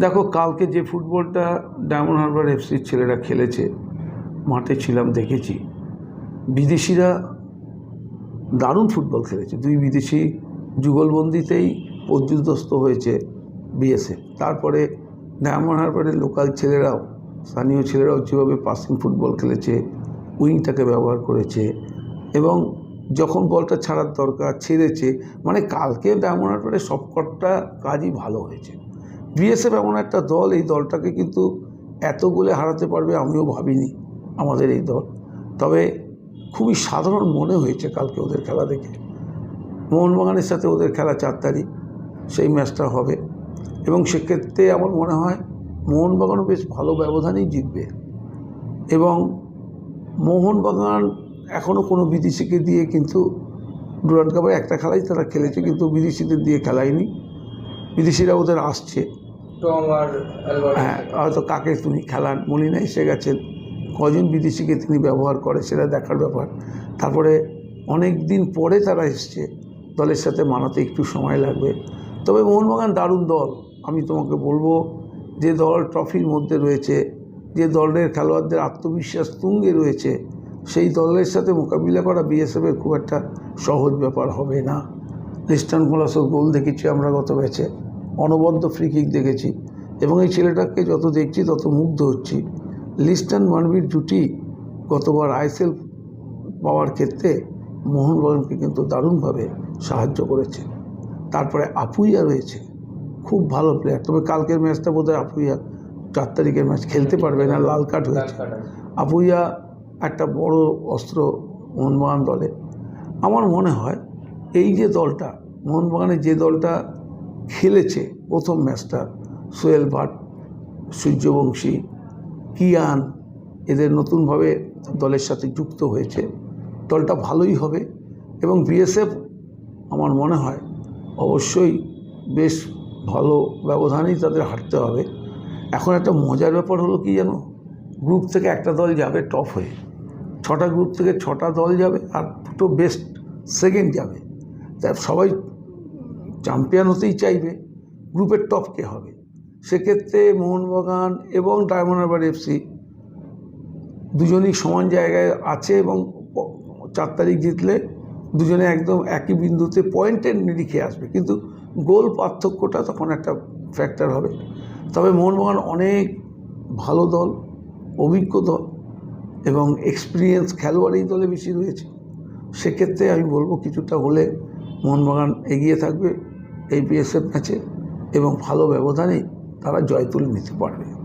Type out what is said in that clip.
দেখো, কালকে যে ফুটবলটা ডায়মন্ড হারবার এফসির ছেলেরা খেলেছে, মাঠে ছিলাম, দেখেছি। বিদেশিরা দারুণ ফুটবল খেলেছে। দুই বিদেশি যুগলবন্দিতেই পর্যুদস্ত হয়েছে বিএসএফ। তারপরে ডায়মন্ড হারবারের লোকাল ছেলেরাও, স্থানীয় ছেলেরাও যেভাবে পাসিং ফুটবল খেলেছে, উইংটাকে ব্যবহার করেছে এবং যখন বলটা ছাড়ার দরকার ছেড়েছে মানে কালকে ডায়মন্ড হারবারের সবকটা কাজই ভালো হয়েছে। বিএসএফ এমন একটা দল, এই দলটাকে কিন্তু এত গোলে হারাতে পারবে আমিও ভাবিনি আমাদের এই দল। তবে খুবই সাধারণ মনে হয়েছে কালকে ওদের খেলা দেখে। মোহনবাগানের সাথে ওদের খেলা চার তারিখ সেই ম্যাচটা হবে। এবং সেক্ষেত্রে আমার মনে হয় মোহনবাগানও বেশ ভালো ব্যবধানেই জিতবে। এবং মোহনবাগান এখনও কোনো বিদেশিকে দিয়ে কিন্তু ডুরান্ড কাপের একটা খেলাই তারা খেলেছে, কিন্তু বিদেশিদের দিয়ে খেলায়নি। বিদেশিরা ওদের আসছে। হ্যাঁ হয়তো কাকে তিনি খেলান মলিনা এসে গেছেন কজন বিদেশিকে তিনি ব্যবহার করে সেটা দেখার ব্যাপার। তারপরে অনেক দিন পরে তারা এসছে দলের সাথে মানাতে একটু সময় লাগবে। তবে মোহনবাগান দারুণ দল আমি তোমাকে বলব যে দল ট্রফির মধ্যে রয়েছে যে দলের খেলোয়াড়দের আত্মবিশ্বাস তুঙ্গে রয়েছে সেই দলের সাথে মোকাবিলা করা বিএসএফের খুব একটা সহজ ব্যাপার হবে না। লিস্টান কোলাসের গোল দেখেছি আমরা গত ম্যাচে। অনবদ্য ফ্রি কিক দেখেছি। এবং এই ছেলেটাকে যত দেখছি তত মুগ্ধ হচ্ছি। লিস্টান মানবির জুটি গতবার আইসেল পাওয়ার ক্ষেত্রে মোহনবাগানকে কিন্তু দারুণভাবে সাহায্য করেছে। তারপরে আপুইয়া রয়েছে। খুব ভালো প্লেয়ার তবে কালকের ম্যাচটা বোধহয় আপুইয়া চার তারিখের ম্যাচ খেলতে পারবে না লাল কার্ড হয়েছে। আপুইয়া একটা বড় অস্ত্র মোহনবাগান দলে। আমার মনে হয় এই যে দলটা মোহনবাগানের যে দলটা খেলেছে প্রথম ম্যাচটা সোহেল ভাট, সূর্যবংশী, কিয়ান, এদের নতুনভাবে দলের সাথে যুক্ত হয়েছে। দলটা ভালোই হবে এবং বিএসএফ আমার মনে হয় অবশ্যই বেশ ভালো ব্যবধানেই তাদের হাঁটতে হবে। এখন একটা মজার ব্যাপার হলো কি জানো? গ্রুপ থেকে একটা দল যাবে টপ হয়ে। ছটা গ্রুপ থেকে ছটা দল যাবে আর দুটো বেস্ট সেকেন্ড যাবে। তা সবাই চ্যাম্পিয়ন হতেই চাইবে গ্রুপের টপ কে হবে। সেক্ষেত্রে মোহনবাগান এবং ডায়মন্ড হারবার এফসি দুজনই সমান জায়গায় আছে এবং চার তারিখ জিতলে দুজনে একদম একই বিন্দুতে পয়েন্টের নিরিখে আসবে। কিন্তু গোল পার্থক্যটা তখন একটা ফ্যাক্টর হবে। তবে মোহনবাগান অনেক ভালো দল, অভিজ্ঞ দল এবং এক্সপিরিয়েন্স খেলোয়াড় এই দলে বেশি রয়েছে। সেক্ষেত্রে আমি বলব কিছুটা হলে মোহনবাগান এগিয়ে থাকবে। এই বিএসএফ ম্যাচে এবং ভালো ব্যবধানেই তারা জয় তুলে নিতে পারবে।